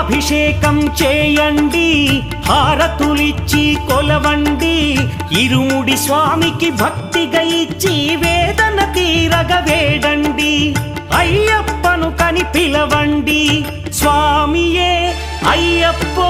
అభిషేకం చేయండి హారతులిచ్చి కొలవండి ఇరుముడి స్వామికి భక్తిగా ఇచ్చి వేదన తీరగవేడండి అయ్యప్పను కని పిలవండి స్వామియే అయ్యప్పో